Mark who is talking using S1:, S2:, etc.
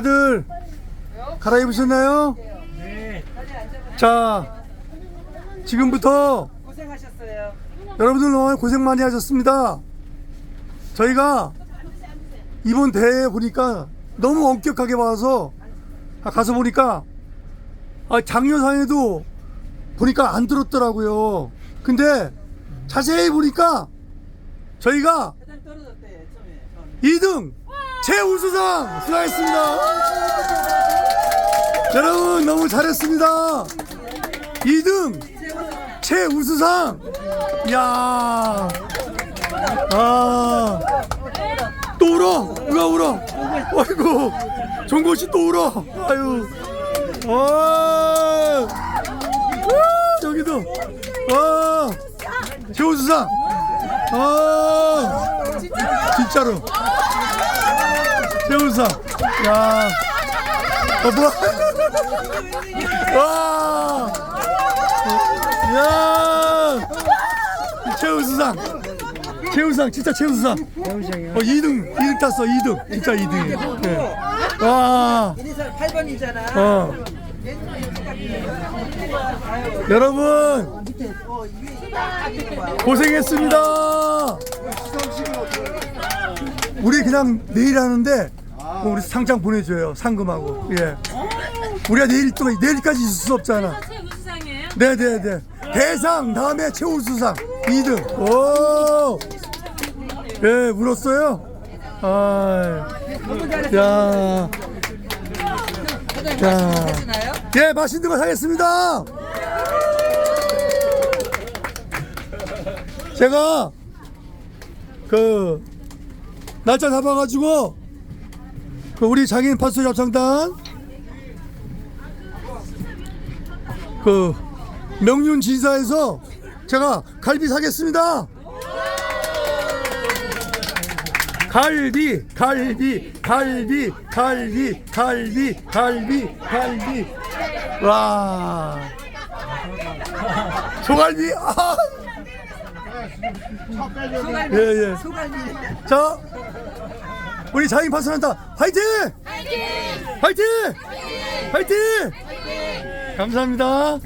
S1: 다들 갈아입으셨나요?
S2: 네.
S1: 자, 지금부터
S2: 고생하셨어요.
S1: 여러분들 너무 고생 많이 하셨습니다. 저희가 이번 대회에 보니까 너무 엄격하게 봐서 아, 가서 보니까 아, 장려상에도 보니까 안 들었더라고요. 근데 자세히 보니까 저희가
S2: 회장 떨어졌대 처음에.
S1: 2등 최우수상 수상했습니다. 여러분 너무 잘했습니다. 2등 최우수상. 이야. 아. 또 울어. 누가 울어? 아이고. 종고 씨또 울어. 아유. 와. 우, 여기도. 와. 최우수상. 아. 진짜로. 최우수상. 야. 어, 뭐야? 와. 야. 최우수상. 최우수상, 진짜 최우수상. 어, 2등, 2등 땄어, 2등. 진짜 2등. 네. 와.
S2: 이니셜 8번이잖아.
S1: 어. 여러분. 고생했습니다. 우리 그냥 내일 하는데 뭐 우리 상장 보내줘요 상금하고 예 우리가 내일 또 내일까지 있을 수 없잖아
S3: 최우수상이에요?
S1: 네네네 대상 다음에 최우수상 2등 오예 울었어요 아야.
S2: 하시나요?
S1: 예, 맛있는 거 사겠습니다. 제가 그 날짜 잡아가지고 그 우리 장애인 파스 협창단 그 명륜 진사에서 제가 갈비 사겠습니다. 갈비, 갈비, 갈비, 갈비, 갈비, 갈비, 갈비. 와. 소갈비. 아. 예, 예. 자, 우리 자인 파선한다. 화이팅! 화이팅! 화이팅! 감사합니다.